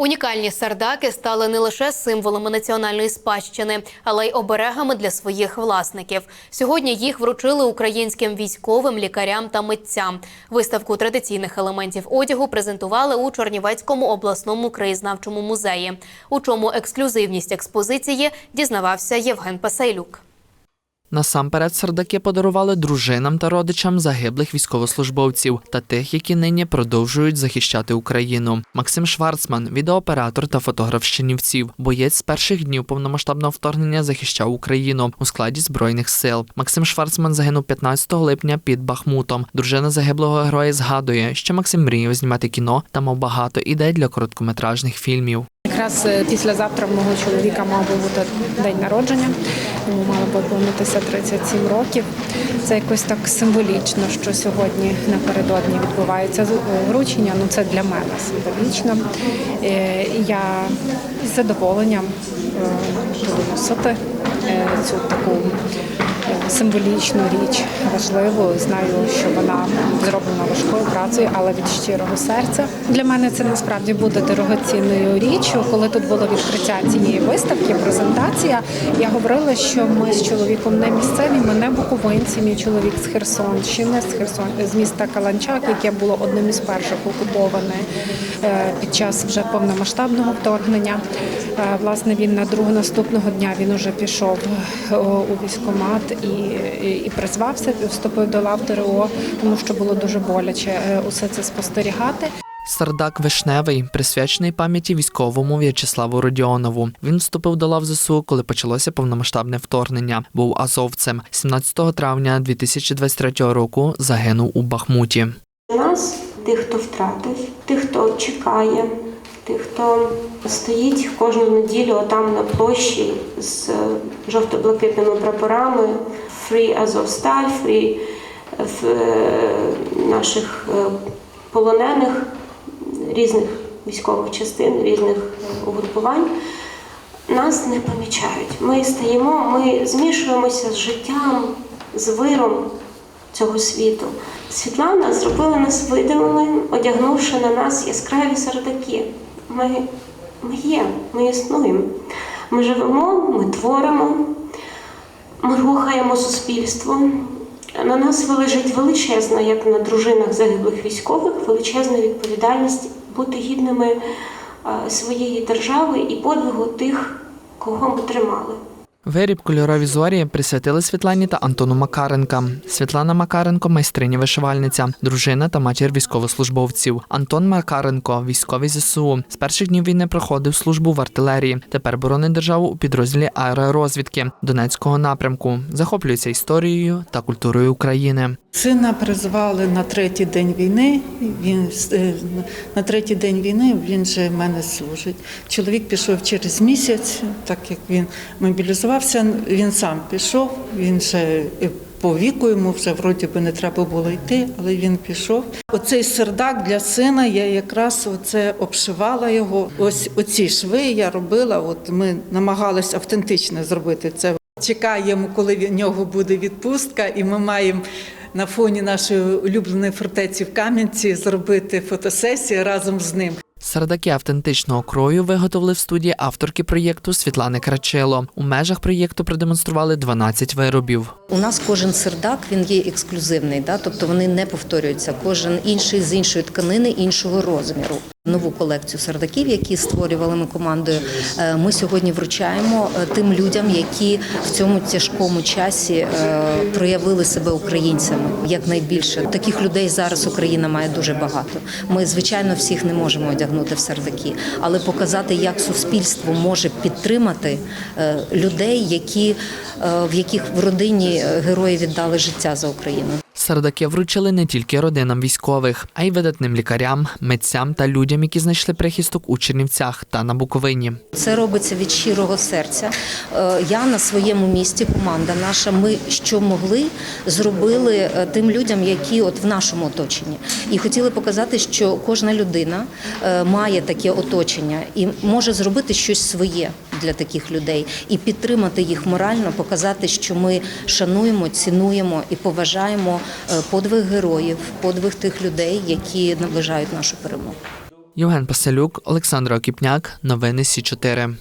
Унікальні сардаки стали не лише символами національної спадщини, але й оберегами для своїх власників. Сьогодні їх вручили українським військовим, лікарям та митцям. Виставку традиційних елементів одягу презентували у Чернівецькому обласному краєзнавчому музеї. У чому ексклюзивність експозиції дізнавався Євген Пасайлюк. Насамперед сардаки подарували дружинам та родичам загиблих військовослужбовців та тих, які нині продовжують захищати Україну. Максим Шварцман, відеооператор та фотограф з Чернівців, боєць з перших днів повномасштабного вторгнення захищав Україну у складі збройних сил. Максим Шварцман загинув 15 липня під Бахмутом. Дружина загиблого героя згадує, що Максим мріяв знімати кіно та мав багато ідей для короткометражних фільмів. Якраз е, післязавтра мого чоловіка мав би бути день народження, йому мало би виповнитися 37 років. Це якось так символічно, що сьогодні напередодні відбувається вручення. Ну це для мене символічно. Е, Я із задоволенням е, буду носити цю таку символічну річ, важливу. Знаю, що вона зроблена важкою працею, але від щирого серця. Для мене це насправді буде дорогоцінною річчю. Коли тут було відкриття цієї виставки, презентація, я говорила, що ми з чоловіком не місцеві, ми не буковинці. Мій чоловік з Херсонщини, з Херсон з міста Каланчак, яке було одним із перших окуповане е, під час вже повномасштабного вторгнення. Е, Власне, він на другого наступного дня він уже пішов е, у військкомат і, і, і призвався, вступив до лав ТРО, тому що було дуже боляче е, усе це спостерігати. Сардак Вишневий присвячений пам'яті військовому В'ячеславу Родіонову. Він вступив до лав ЗСУ, коли почалося повномасштабне вторгнення. Був азовцем. 17 травня 2023 року загинув у Бахмуті. Нас, тих, хто втратив, тих, хто чекає, тих, хто стоїть кожну неділю там на площі з е, жовто-блакитними прапорами, Free в е, наших е, полонених різних військових частин, різних е, угрупувань. Нас не помічають. Ми стаємо, ми змішуємося з життям, з виром цього світу. Світлана зробила нас видимими, одягнувши на нас яскраві сардаки. Ми, ми є, ми існуємо. Ми живемо, ми творимо, ми рухаємо суспільство. На нас лежить величезна, як на дружинах загиблих військових, величезна відповідальність бути гідними своєї держави і подвигу тих, кого ми тримали. Виріб кольорові зорі присвятили Світлані та Антону Макаренка. Світлана Макаренко майстриня вишивальниця, дружина та матір військовослужбовців. Антон Макаренко, військовий ЗСУ. З перших днів війни проходив службу в артилерії. Тепер боронить державу у підрозділі аеророзвідки Донецького напрямку. Захоплюється історією та культурою України. Сина призвали на третій день війни. Він е, на третій день війни він же в мене служить. Чоловік пішов через місяць, так як він мобілізувався, він сам пішов. Він і по віку йому вже вроді би не треба було йти, але він пішов. Оцей сердак для сина я якраз оце обшивала його. Ось оці шви я робила. От ми намагалися автентично зробити це. Чекаємо, коли в нього буде відпустка, і ми маємо на фоні нашої улюбленої фортеці в Кам'янці зробити фотосесію разом з ним. Сардаки автентичного крою виготовили в студії авторки проєкту Світлани Крачело. У межах проєкту продемонстрували 12 виробів. У нас кожен сердак він є ексклюзивний, да? тобто вони не повторюються. Кожен інший з іншої тканини, іншого розміру. Нову колекцію сардаків, які створювали ми командою, е, ми сьогодні вручаємо е, тим людям, які в цьому тяжкому часі е, проявили себе українцями якнайбільше. Таких людей зараз Україна має дуже багато. Ми, звичайно, всіх не можемо одягнути в сардаки, але показати, як суспільство може підтримати людей, які в яких в родині герої віддали життя за Україну. Сардаки вручили не тільки родинам військових, а й видатним лікарям, митцям та людям, які знайшли прихисток у Чернівцях та на Буковині. Це робиться від щирого серця. Е, Я на своєму місці, команда наша. Ми що могли, зробили е, тим людям, які от в нашому оточенні, і хотіли показати, що кожна людина е, має таке оточення і може зробити щось своє для таких людей і підтримати їх морально, показати, що ми шануємо, цінуємо і поважаємо е, подвиг героїв, подвиг тих людей, які наближають нашу перемогу. Євген Паселюк, Олександр Окіпняк. Новини Сі 4